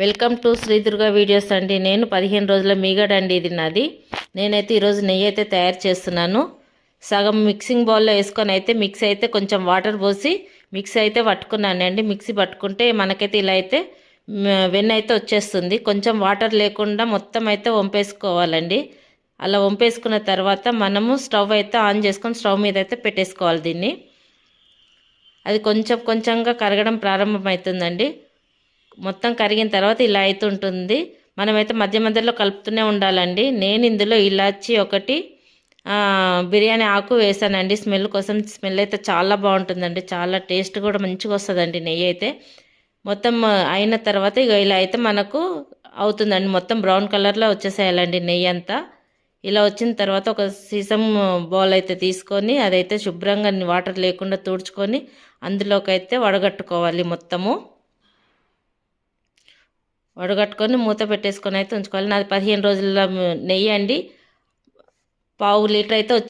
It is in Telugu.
Welcome to Shri Durga videos అండి. నేను పదిహేను రోజుల మీగడ అండి ఇది నాది. నేనైతే ఈరోజు నెయ్యి అయితే తయారు చేస్తున్నాను. సగం మిక్సింగ్ బౌల్లో వేసుకొని అయితే మిక్స్ అయితే కొంచెం వాటర్ పోసి మిక్సీ అయితే పట్టుకున్నాను అండి. మిక్సీ పట్టుకుంటే మనకైతే ఇలా అయితే వెన్న అయితే వచ్చేస్తుంది. కొంచెం వాటర్ లేకుండా మొత్తం అయితే వంపేసుకోవాలండి. అలా వంపేసుకున్న తర్వాత మనము స్టవ్ అయితే ఆన్ చేసుకొని స్టవ్ మీద అయితే పెట్టేసుకోవాలి దీన్ని. అది కొంచెం కొంచెంగా కరగడం ప్రారంభమవుతుందండి. మొత్తం కరిగిన తర్వాత ఇలా అవుతుంటుంది మనమైతే మధ్య మధ్యలో కలుపుతూనే ఉండాలండి. నేను ఇందులో ఇలాచి ఒకటి బిర్యానీ ఆకు వేసానండి. స్మెల్ కోసం స్మెల్ అయితే చాలా బాగుంటుందండి. చాలా టేస్ట్ కూడా మంచిగా వస్తుందండి నెయ్యి అయితే. మొత్తం అయిన తర్వాత ఇక ఇలా అయితే మనకు అవుతుందండి. మొత్తం బ్రౌన్ కలర్లో వచ్చేసేయాలండి నెయ్యి అంతా. ఇలా వచ్చిన తర్వాత ఒక సీసం బౌల్ అయితే తీసుకొని అదైతే శుభ్రంగా వాటర్ లేకుండా తుడుచుకొని అందులోకి అయితే వడగట్టుకోవాలి మొత్తము. వడగట్టుకొని మూత పెట్టేసుకొని అయితే ఉంచుకోవాలి. నాది పదిహేను రోజుల నెయ్యి అండి. పావు లీటర్ అయితే